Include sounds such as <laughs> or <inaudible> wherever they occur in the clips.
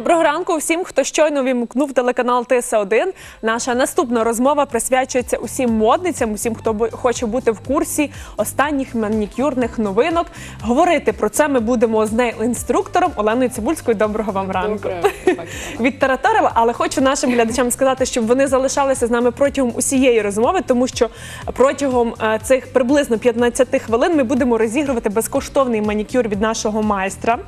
Доброго ранку всім, хто щойно вімкнув телеканал ТС1. Наша наступна розмова присвячується усім модницям, усім, хто хоче бути в курсі останніх манікюрних новинок. Говорити про це ми будемо з нейл-інструктором Оленою Цибульською. Доброго вам ранку. Доброе, Оксана. <laughs> Відтараторила, але хочу нашим глядачам сказати, щоб вони залишалися з нами протягом усієї розмови, тому що протягом е, цих приблизно 15 хвилин ми будемо розігрувати безкоштовний манікюр від нашого майстра.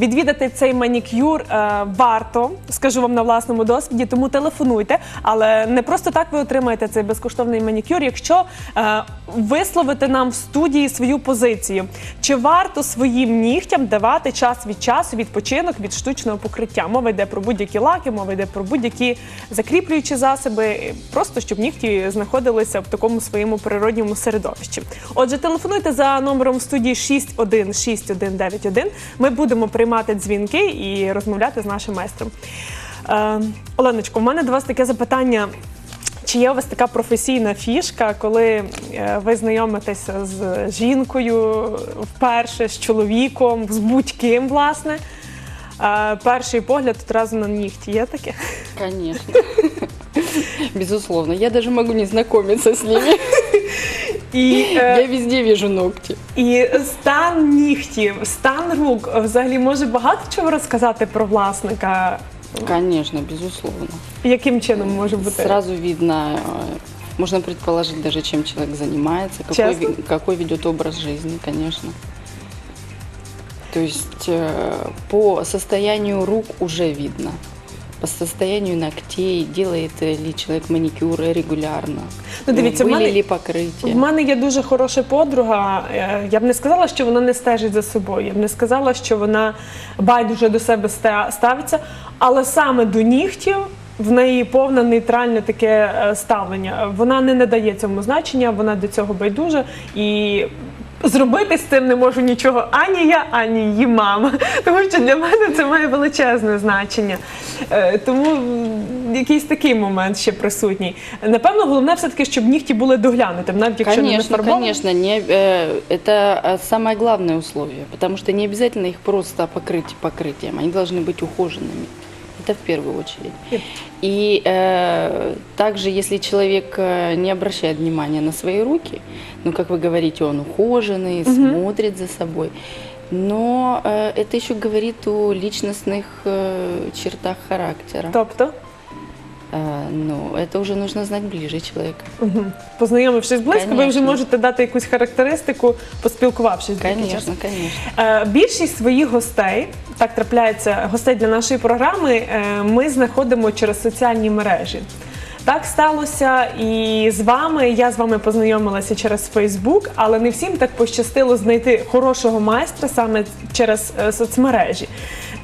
Відвідати цей манікюр е, варто, скажу вам на власному досвіді, тому телефонуйте. Але не просто так ви отримаєте цей безкоштовний манікюр, якщо е, висловите нам в студії свою позицію. Чи варто своїм нігтям давати час від часу відпочинок від штучного покриття? Мова йде про будь-які лаки, мова йде про будь-які закріплюючі засоби, просто щоб нігті знаходилися в такому своєму природньому середовищі. Отже, телефонуйте за номером в студії 616191. Ми будемо приймати дзвінки і розмовляти з нашим майстром. Е, Оленочко, в мене до вас таке запитання. Чи є у вас така професійна фішка, коли е, ви знайомитеся з жінкою вперше, з чоловіком, з будь-ким, власне? Е, Перший погляд одразу на нігті є таке? Конечно. Безусловно. Я даже могу не знакомиться с ними. <laughs> І, е, Я везде вижу ногти. і стан нігтів, стан рук взагалі може багато чого розказати про власника. Конечно, безусловно. Яким чином може бути? Сразу видно, э, можно предположить даже, чем человек занимается, какой, Честно? какой ведет образ жизни, конечно. То есть э, по состоянию рук уже видно По состоянию ногтей, делает э, ли человек маникюр регулярно. Ну, дивіться, в были мене- ли В покрытия. мене є дуже хороша подруга. Е, Я б не сказала, що вона не стежить за собою. Я б не сказала, що вона байдуже до себе ста- ставиться, але саме до нігтів. В неї повне нейтральне таке е, ставлення. Вона не надає цьому значення, вона до цього байдужа і зробити з цим не можу нічого ані я, ані її мама. <laughs> Тому що для мене це має величезне значення. Е, Тому м, якийсь такий момент ще присутній. Напевно, головне все-таки, щоб нігті були доглянутим, навіть якщо не Конечно, нафарбовані. конечно, не, э, это э, самое главное условие, потому что не обязательно их просто покрыть покрытием, они должны быть ухоженными. Это в первую очередь. И э, также, если человек э, не обращает внимания на свои руки, ну, как вы говорите, он ухоженный, смотрит за собой, но э, это еще говорит о личностных э, чертах характера. Тобто, Э, ну, это уже нужно знать ближе человека. мгм, познайомившись близько, ви вже Конечно. можете дати якусь характеристику, поспілкувавшись деякий час. Конечно, конечно. Е, Більшість своїх гостей, так трапляється, гостей для нашої програми, е, ми знаходимо через соціальні мережі. Так сталося і з вами. Я з вами познайомилася через Фейсбук, але не всім так пощастило знайти хорошого майстра саме через е, соцмережі.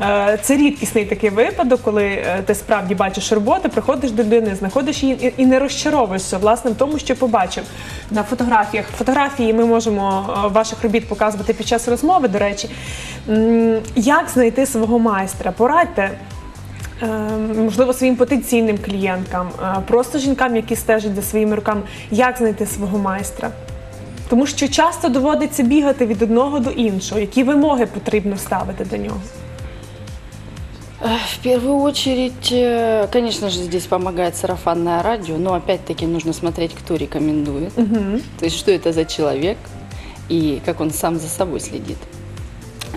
Е, Це рідкісний такий випадок, коли е, ти справді бачиш роботу, приходиш до людини, знаходиш її і- не розчаровуєшся власне в тому, що побачив на фотографіях. Фотографії ми можемо е, ваших робіт показувати під час розмови. До речі, як знайти свого майстра? Порадьте. Можливо, своїм потенційним клієнткам, просто жінкам, які стежать за своїми руками, як знайти свого майстра. Тому що часто доводиться бігати від одного до іншого. Які вимоги потрібно ставити до нього? Э, В первую очередь, э, конечно же, здесь помогает сарафанное радио, но опять-таки нужно смотреть, кто рекомендует. То есть, что это за человек и как он сам за собой следит.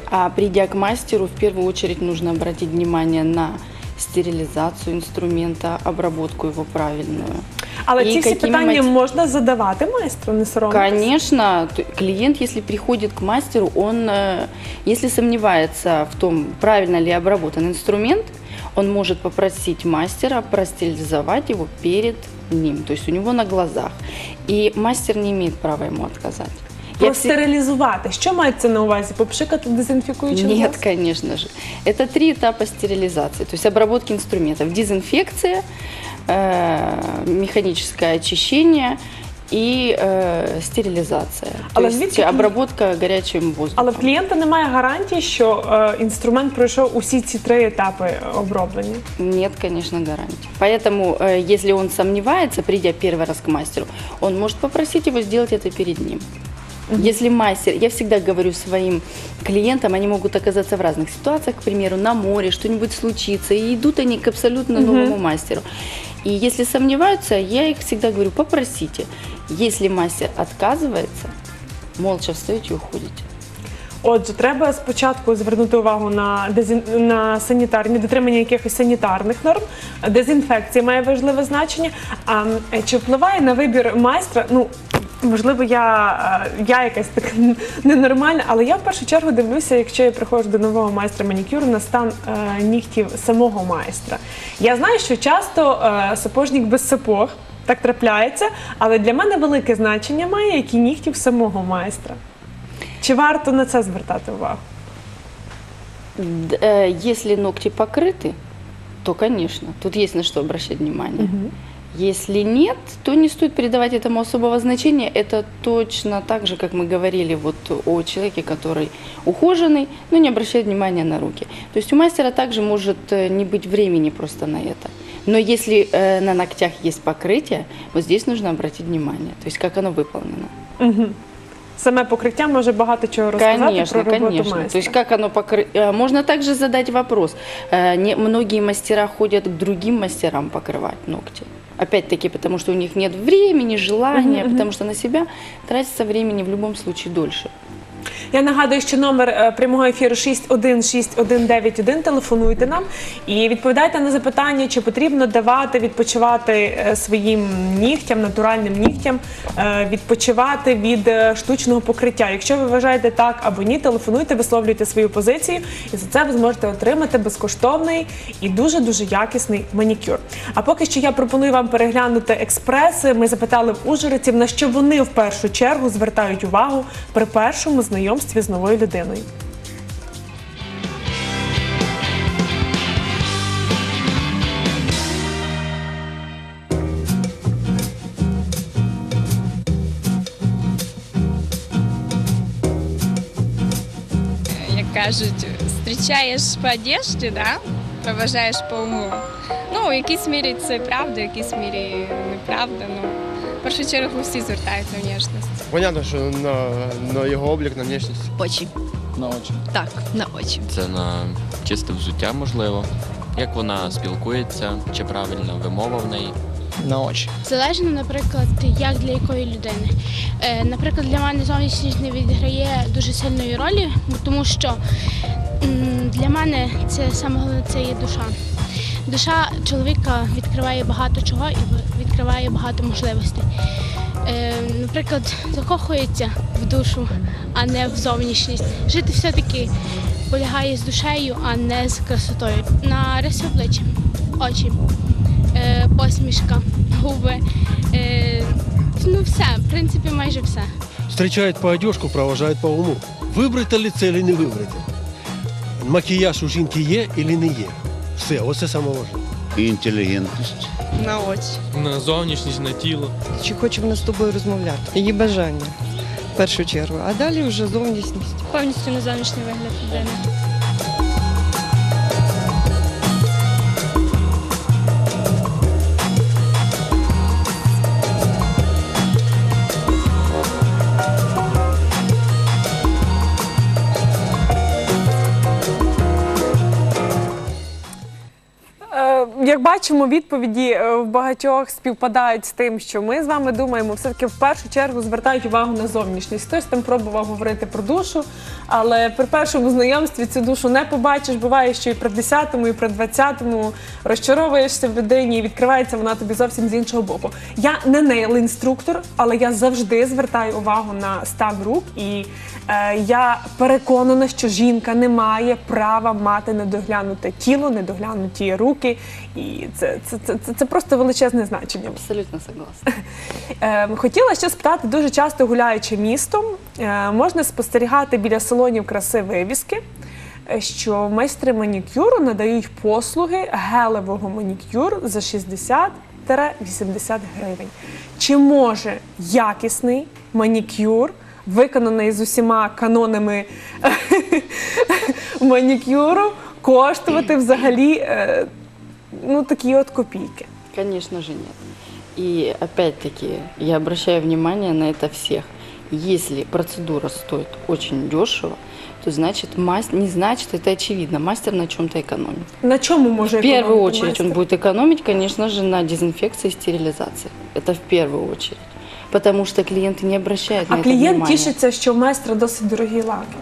А придя к мастеру, в первую очередь нужно обратить внимание на стерилизацию инструмента, обработку его правильную. Але І ці всі якими питання мать- можна задавати майстру, не соромитись? Конечно, т- клиент, если приходит к мастеру, он, э, если сомневается в том, правильно ли обработан инструмент, он может попросить мастера простерилизовать его перед ним, то есть у него на глазах. И мастер не имеет права ему отказать. Я все- Простерилізувати. Що мається на увазі? Попшикати дезінфікуючим Нет, засобом? конечно же. Это три этапа стерилизации, то есть обработки инструментов. Дезинфекция, э, механическое очищение и э, стерилизация. То Але есть звідки- обработка горячим воздухом. Але в клієнта немає гарантії, що е, інструмент пройшов усі ці три етапи оброблення. Нет, конечно, гарантии. Поэтому, э, если он сомневается, придя первый раз к мастеру, он может попросить его сделать это перед ним. Если мастер, я всегда говорю своим клиентам, они могут оказаться в разных ситуациях, к примеру, на море, что-нибудь случится, и идут они к абсолютно новому мастеру. И если сомневаются, я их всегда говорю, попросите. Если мастер отказывается, молча встаете и уходите. Отже, треба спочатку звернути увагу на дезін... на санітарні дотримання якихось санітарних норм. Дезінфекція має важливе значення. А м, чи впливає на вибір майстра? Ну можливо, я, е, я якась така <laughs> ненормальна, але я в першу чергу дивлюся, якщо я приходжу до нового майстра манікюру на стан е, нігтів самого майстра. Я знаю, що часто е, сапожник без сапог. Так трапляється, але для мене велике значення має, які нігтів самого майстра. Чи варто на це звертати увагу? Д- э, Если ногти покрыты, то, конечно, тут есть на что обращать внимание. Если нет, то не стоит придавать этому особого значения. Это точно так же, как мы говорили вот о человеке, который ухоженный, но не обращает внимания на руки. То есть у мастера также может э, не быть времени просто на это. Но если э, на ногтях есть покрытие, вот здесь нужно обратить внимание, то есть как оно выполнено. Саме покриття може багато чого розказати Конечно, про роботу конечно. майстра. То есть как оно покры... Можно также задать вопрос. Э, Не, многие мастера ходят к другим мастерам покрывать ногти. Опять-таки, потому что у них нет времени, желания, потому что на себя тратится времени в любом случае дольше. Я нагадую, що номер е, прямого ефіру 616191. Телефонуйте нам і відповідайте на запитання, чи потрібно давати відпочивати е, своїм нігтям, натуральним нігтям, е, відпочивати від штучного покриття. Якщо ви вважаєте так або ні, телефонуйте, висловлюйте свою позицію, і за це ви зможете отримати безкоштовний і дуже дуже якісний манікюр. А поки що я пропоную вам переглянути експреси. Ми запитали в ужгородців, на що вони в першу чергу звертають увагу при першому знайомстві з новою людиною. кажуть, зустрічаєш по одежді, да? проважаєш по уму. Ну, в якійсь мірі це правда, в якійсь мірі неправда. Ну, в першу чергу всі звертають на внешність. Понятно, що на, на його облік, на внешність. Очі. На очі. Так, на очі. Це на чисте взуття, можливо. Як вона спілкується, чи правильна вимова в неї. на очі. Залежно, наприклад, як для якої людини. Е, Наприклад, для мене зовнішність не відіграє дуже сильної ролі, тому що для мене це саме головне це є душа. Душа чоловіка відкриває багато чого і відкриває багато можливостей. Е, Наприклад, закохується в душу, а не в зовнішність. Жити все-таки полягає з душею, а не з красотою. На риси обличчя, очі е, посмішка, губи. Е, ну все, в принципі, майже все. Встречают по одежку, провожають по уму. Вибрати лице чи не вибрати. Макіяж у жінки є чи не є. Все, оце саме важливе. Інтелігентність. На очі. На зовнішність, на тіло. Чи хоче вона з тобою розмовляти? Її бажання в першу чергу, а далі вже зовнішність. Повністю на зовнішній вигляд людини. Бачимо, відповіді е, в багатьох співпадають з тим, що ми з вами думаємо. Все таки в першу чергу звертають увагу на зовнішність. Хтось там пробував говорити про душу, але при першому знайомстві цю душу не побачиш. Буває, що і при 10-му, і при 20-му розчаровуєшся в людині, і відкривається вона тобі зовсім з іншого боку. Я не нейл-інструктор, але я завжди звертаю увагу на стан рук, і е, я переконана, що жінка не має права мати недоглянуте тіло, недоглянуті руки. І це, це, це, це, це просто величезне значення. Абсолютно согласна. Е, Хотіла ще спитати, дуже часто гуляючи містом, е, можна спостерігати біля салонів краси вивіски, е, що майстри манікюру надають послуги гелевого манікюру за 60-80 гривень. Чи може якісний манікюр, виконаний з усіма канонами <laughs> манікюру, коштувати взагалі е, ну, такі от копійки? Конечно же нет. И опять-таки я обращаю внимание на это всех. Если процедура стоит очень дешево, то значит, мастер, не значит, это очевидно, мастер на чем-то экономит. На чому може В первую економити очередь он майстер? будет экономить, конечно же, на дезинфекции и стерилизации. Это в первую очередь. Потому что клиенты не обращают на А это клієнт внимания. тішиться, що в майстра досить дорогі лаки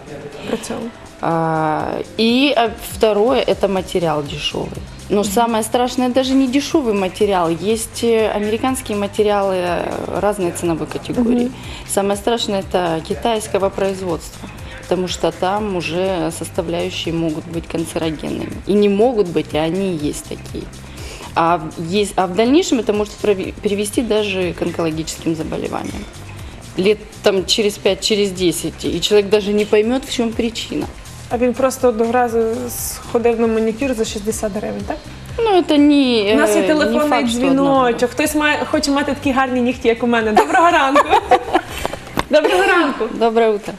при цьому. А, И а, второе – это материал дешевый. Но самое страшное даже не дешевый материал. Есть э, американские материалы э, разной ценовой категории. Самое страшное – это китайского производства. Потому что там уже составляющие могут быть канцерогенными. И не могут быть, а они есть такие. А в, есть, а в дальнейшем это может привести даже к онкологическим заболеваниям. Лет там через 5, через 10. И человек даже не поймет, в чем причина. А він просто одного разу сходив на манікюр за 60 гривень, так? Ну, это не У нас є э, телефонний дзвіночок. Хтось має хоче мати такі гарні нігті, як у мене. Доброго ранку. <laughs> Доброго ранку. Доброе утро.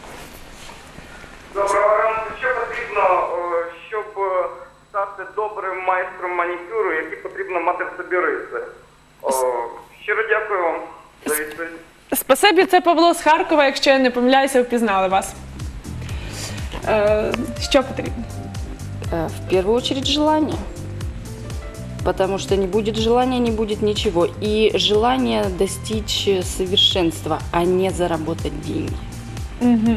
Доброго ранку. Що потрібно, е, щоб е, стати добрим майстром манікюру, які потрібно мати в собі риси? О, Щиро дякую вам за відповідь. Спасибі, це Павло з Харкова. Якщо я не помиляюся, впізнали вас. Е, що потрібно? Э, В первую очередь желание. Потому что не будет желания, не будет ничего. И желание достичь совершенства, а не заработать деньги. Угу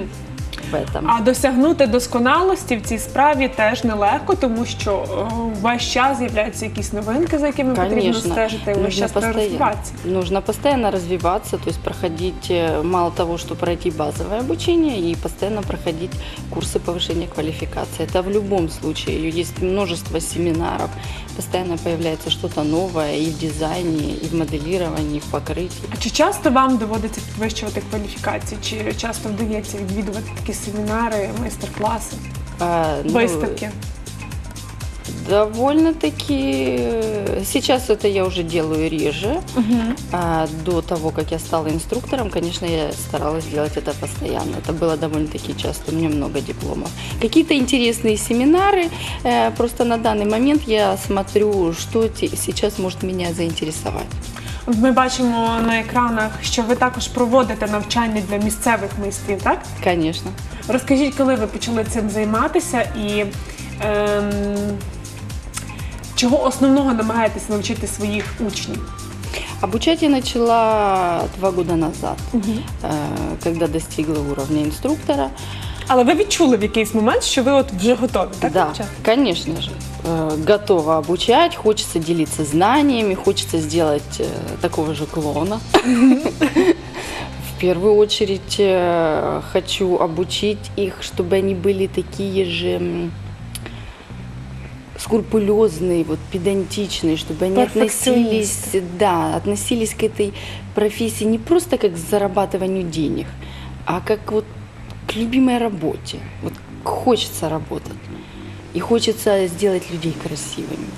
В этом. А досягнути досконалості в цій справі теж нелегко, тому що е, весь час з'являються якісь новинки, за якими потрібно Конечно. стежити, і весь Нужно час треба постоянно, розвиватися. нужно постоянно развиваться, то есть проходить, э, мало того, что пройти базовое обучение, и постоянно проходить курсы повышения квалификации. Это в любом случае. Есть множество семинаров, постоянно появляется что-то новое и в дизайне, и в моделировании, и в покрытии. А чи часто вам доводиться підвищувати кваліфікації? Чи часто вдається відвідувати такі семінари, майстер-класи, А, ну, виставки? Довольно-таки. э, Сейчас это я уже делаю реже. А до того, как я стала инструктором, конечно, я старалась делать это постоянно. Это было довольно-таки часто. У меня много дипломов. Какие-то интересные семинары. э, Просто на данный момент я смотрю, что те- сейчас может меня заинтересовать. Ми бачимо на екранах, що ви також проводите навчання для місцевих майстрів, так? Конечно. Розкажіть, коли ви почали цим займатися і ем, чого основного намагаєтесь навчити своїх учнів? Обучать я начала два года назад, э, когда достигла уровня инструктора. Але ви відчули в якийсь момент, що ви от вже готові, так? да, навчати? конечно же. Э, Готова обучать, хочется делиться знаниями, хочется сделать э, такого же клоуна. <laughs> В первую очередь э, хочу обучить их, чтобы они были такие же скрупулезные, вот, педантичные, чтобы они относились, да, относились к этой профессии не просто как к зарабатыванию денег, а как вот к любимой работе. Вот хочется работать. И хочется сделать людей красивыми.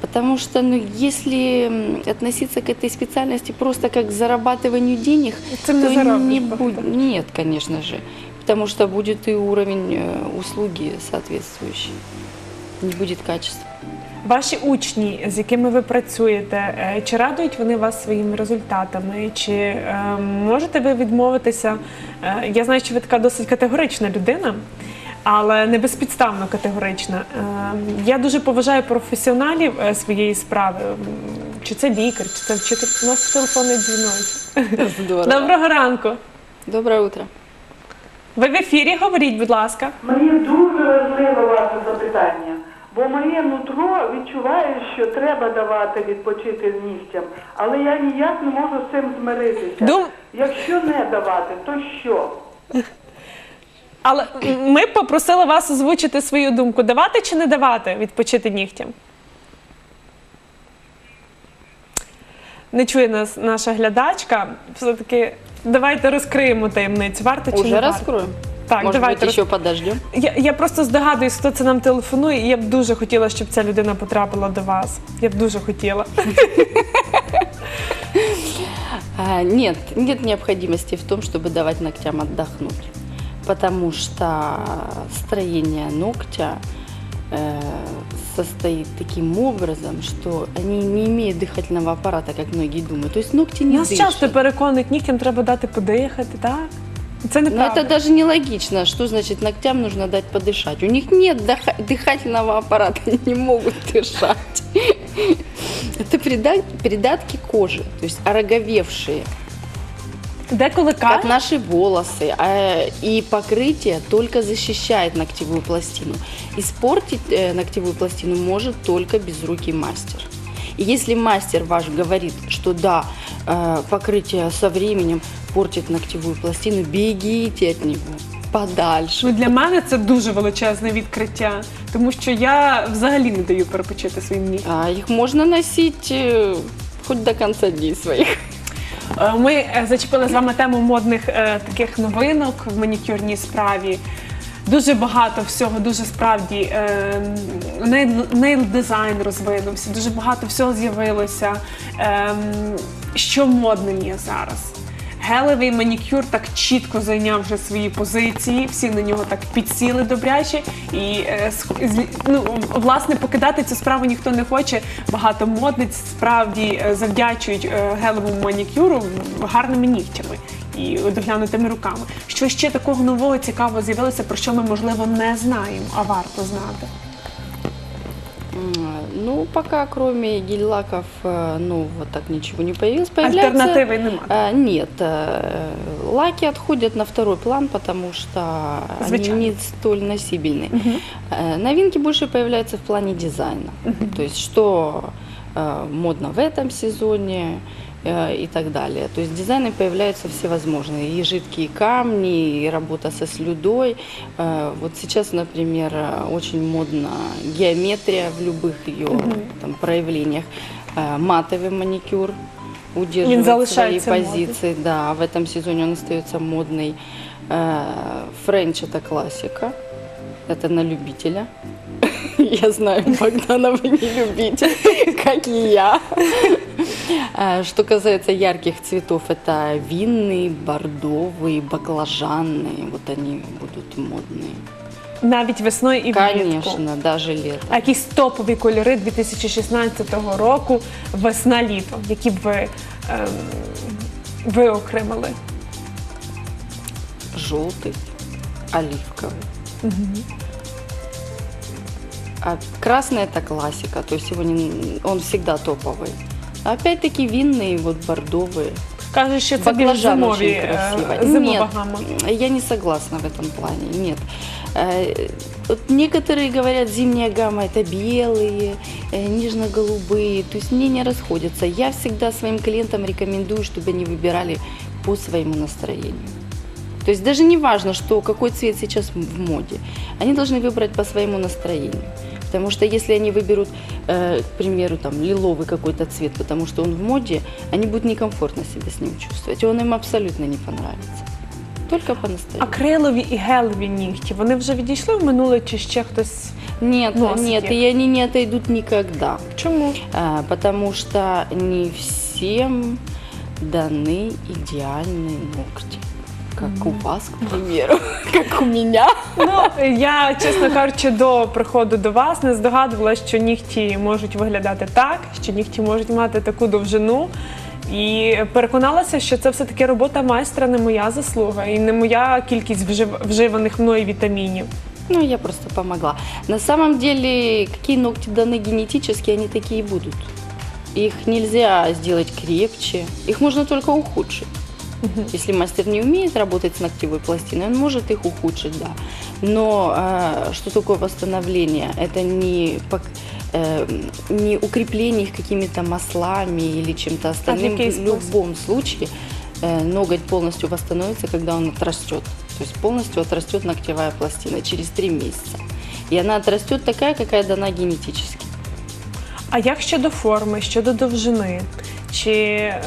Потому что, ну, если м, относиться к этой специальности просто как к зарабатыванию денег, Цим не то заробиш не багато. будет. Нет, конечно же. Потому что будет и уровень э, услуги соответствующий. Не будет качества. Ваші учні, з якими ви працюєте, е, чи радують вони вас своїми результатами? Чи е, можете ви відмовитися? Е, я знаю, що ви така досить категорична людина, але не безпідставно категорична. Е, я дуже поважаю професіоналів е, своєї справи. Чи це лікар, чи це вчитель? У нас телефонний дзвінок. Здорово. Доброго ранку. Доброе утро. Ви в ефірі? Говоріть, будь ласка. Мені дуже важливе ваше запитання, бо моє нутро відчуває, що треба давати відпочити нігтям, але я ніяк не можу з цим змиритися. Дум- Якщо не давати, то що? Але ми б попросили вас озвучити свою думку: давати чи не давати відпочити нігтям? Не чує нас наша глядачка. Все-таки давайте розкриємо таємницю. Варто чи Уже не варто? раскроем? Так, Может давайте быть, еще подождем? Я, я просто здогадуюсь, хто це нам телефонує, і я б дуже хотіла, щоб ця людина потрапила до вас. Я б дуже хотіла. <laughs> А, Нет, нет необходимости в том, чтобы давать ногтям отдохнуть. Потому что строение ногтя э, состоит таким образом, что они не имеют дыхательного аппарата, как многие думают. То есть ногти не Нас дышат. часто переконують, нігтям треба дати подихати, так? Це Но неправда. это даже нелогично. Что значит ногтям нужно дать подышать? У них нет дыха- дыхательного аппарата, они не могут дышать. <laughs> Это прида- придатки кожи, то есть ороговевшие, Деколи как кажуть, наши волосы. А, И покрытие только защищает ногтевую пластину. Испортить э, ногтевую пластину может только безрукий мастер. И если мастер ваш говорит, что да, э, покрытие со временем портит ногтевую пластину, бегите от него подальше. ну, для мене це дуже величезне відкриття, тому що я взагалі не даю перепочити своїм нігтям. А их можно носить э, хоть до конца дней своих. Е, Ми е, зачепили з вами тему модних е, таких новинок в манікюрній справі. Дуже багато всього, дуже справді нейл, дизайн розвинувся, дуже багато всього з'явилося. Е, що модним є зараз? Гелевий манікюр так чітко зайняв вже свої позиції, всі на нього так підсіли добряче. І е, з- ну, власне покидати цю справу ніхто не хоче. Багато модниць справді е, завдячують е, гелевому манікюру гарними нігтями і доглянутими руками. Що ще такого нового цікавого з'явилося, про що ми можливо не знаємо, а варто знати. М, Ну, пока кроме гель-лаков э, нового так ничего не появилось. Появляется... Альтернативи немає. А, Нет, э, лаки отходят на второй план, потому что они Звичайно. не столь носибельны. Э, Новинки больше появляются в плане дизайна. То есть что э, модно в этом сезоне э, и так далее. То есть дизайны появляются всевозможные. И жидкие камни, и работа со слюдой. Э, Вот сейчас, например, э, очень модна геометрия в любых ее там, проявлениях. Э, Матовый маникюр удерживает свои позиции. Да, в этом сезоне он остается модный. Э, Френч это классика. Это на любителя. <laughs> Я знаю, Богдана, вы не любите, <laughs> как и я. <laughs> А, Что касается ярких цветов, это винные, бордовые, баклажанные. Вот они будут модные. Навіть весною і влітку. Конечно, даже лето. А якісь топові кольори 2016 року, весна-літо, які б ви ем, виокремили? Желтый, оливковый. А красный это классика, то есть его не- он всегда топовый. А Опять-таки винные, вот бордовые. Кажуть, що це більш зимові, красиво. зимова Нет, гама. я не согласна в этом плане, нет. Э, Вот некоторые говорят, зимняя гамма это белые, э, нежно-голубые, то есть мне не расходятся. Я всегда своим клиентам рекомендую, чтобы они выбирали по своему настроению. То есть даже не важно, что какой цвет сейчас в моде. Они должны выбрать по своему настроению. Потому что если они выберут, э, к примеру, там лиловый какой-то цвет, потому что он в моде, они будут некомфортно себя с ним чувствовать. И он им абсолютно не понравится. Только по настроению. Акрилові і гелеві нігті, вони вже відійшли в минуле, чи ще хтось? Нет, носит нет, их. и они не отойдут никогда. Чому? А, потому что не всем даны идеальные ногти. Как у вас, к примеру, <laughs> как у меня. Ну, я, чесно кажучи, до приходу до вас не здогадувалася, що нігті можуть виглядати так, що нігті можуть мати таку довжину. І переконалася, що це все-таки робота майстра, не моя заслуга і не моя кількість вжив- вживаних мною вітамінів. Ну, я просто помогла. На самом деле, какие ногти даны генетически, они такие и будут. Их нельзя сделать крепче, их можно только ухудшить. <laughs> Если мастер не умеет работать с ногтевой пластиной, он может их ухудшить, да. Но э, что такое восстановление? Это не, пок- э, не укрепление их какими-то маслами или чем-то остальным. какие В любом случае э, ноготь полностью восстановится, когда он отрастет. То есть полностью отрастет ногтевая пластина через три месяца. И она отрастет такая, какая дана генетически. А як щодо форми, щодо довжини? Чи е,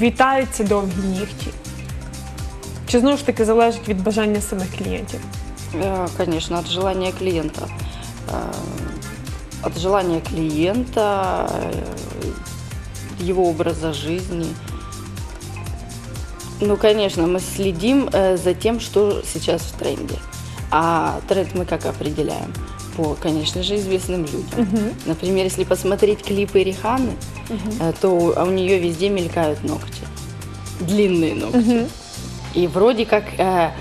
вітаються довгі нігті? Чи знову ж таки залежить від бажання самих клієнтів? Э, Конечно, от желания клиента. Э, От желания клиента, э, его образа жизни. Ну, конечно, мы следим э, за тем, что сейчас в тренде. А тренд мы как определяем? по, конечно же, известным людям. Например, если посмотреть клипы Риханы, э, то у, у нее везде мелькают ногти. Длинные ногти. И вроде как э,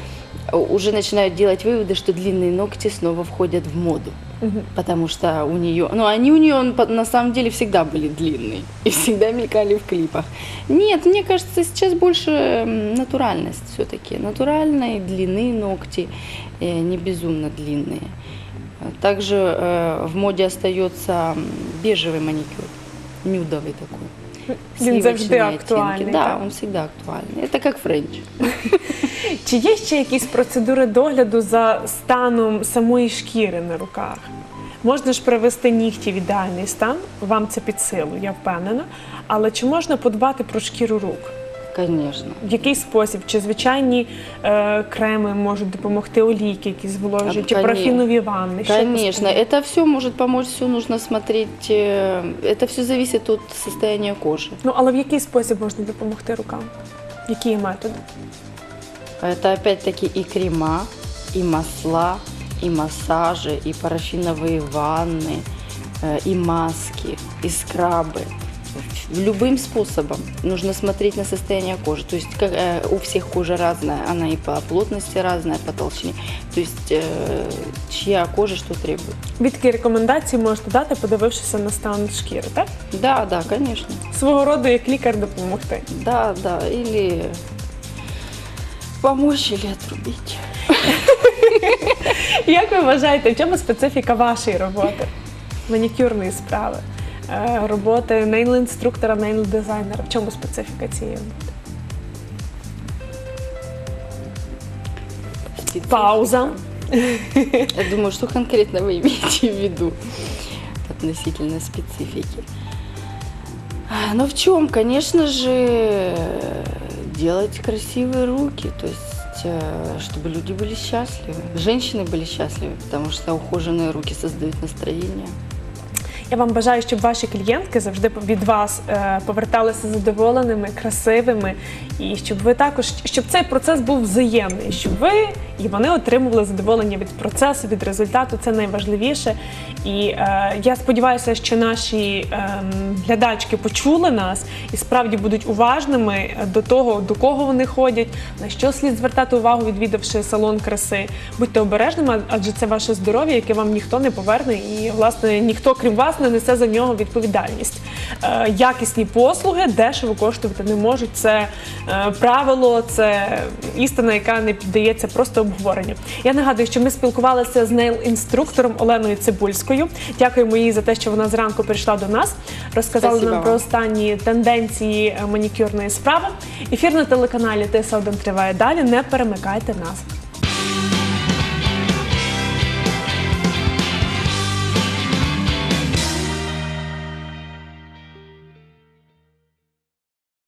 уже начинают делать выводы, что длинные ногти снова входят в моду. Потому что у нее, ну они у нее на самом деле всегда были длинные и всегда мелькали в клипах. Нет, мне кажется, сейчас больше натуральность все-таки. Натуральной длины ногти, э, не безумно длинные. А Также э, в моде остается бежевый маникюр, нюдовый такой. Він завжди Сливочные оттенки. актуальний. Да, так? он всегда актуальный. Это как френч. <laughs> Чи є ще якісь процедури догляду за станом самої шкіри на руках? Можна ж привести нігті в ідеальний стан, вам це під силу, я впевнена. Але чи можна подбати про шкіру рук? Конечно. В який спосіб? Чи звичайні е, креми можуть допомогти олійки, які зволожують, чи Конечно. парафінові ванни? Що Конечно, потрібно? это все может помочь, все нужно смотреть, э, это все зависит от состояния кожи. Ну але в який спосіб можна допомогти рукам? Які є методи? Это опять-таки и крема, и масла, и массажи, и парафиновые ванны, э, и маски, и скрабы. Любым способом нужно смотреть на состояние кожи. То есть как, э, у всех кожа разная, она и по плотности разная, по толщине. То есть э, чья кожа что требует. Ви такі рекомендації можете дати, подивившися на стан шкіри, так? Да, да, конечно. Свого роду як лікар допомогти. Да, да, или помочь, или отрубить. Як ви вважаєте, в чому специфіка вашої роботи? Манікюрної справи, е, роботи нейл-інструктора, нейл-дизайнера? В чому специфіка цієї роботи? Специфика. Пауза. Я думаю, что конкретно вы имеете в виду относительно специфики. А, Ну в чем, конечно же, делать красивые руки, то есть э, чтобы люди были счастливы, женщины были счастливы, потому что ухоженные руки создают настроение. Я вам бажаю, щоб ваші клієнтки завжди від вас е, поверталися задоволеними, красивими, і щоб ви також щоб цей процес був взаємний, щоб ви і вони отримували задоволення від процесу, від результату. Це найважливіше. І е, я сподіваюся, що наші ем, глядачки почули нас і справді будуть уважними до того, до кого вони ходять, на що слід звертати увагу, відвідавши салон краси. Будьте обережними, адже це ваше здоров'я, яке вам ніхто не поверне, і власне ніхто крім вас не несе за нього відповідальність. Е, якісні послуги дешево коштувати не можуть. Це е, правило, це істина, яка не піддається просто обговоренню. Я нагадую, що ми спілкувалися з нейл-інструктором Оленою Цибульською. Дякуємо їй за те, що вона зранку прийшла до нас, розказала Спасибо нам про останні тенденції е, манікюрної справи. Ефір на телеканалі ТС1 триває далі. Не перемикайте нас.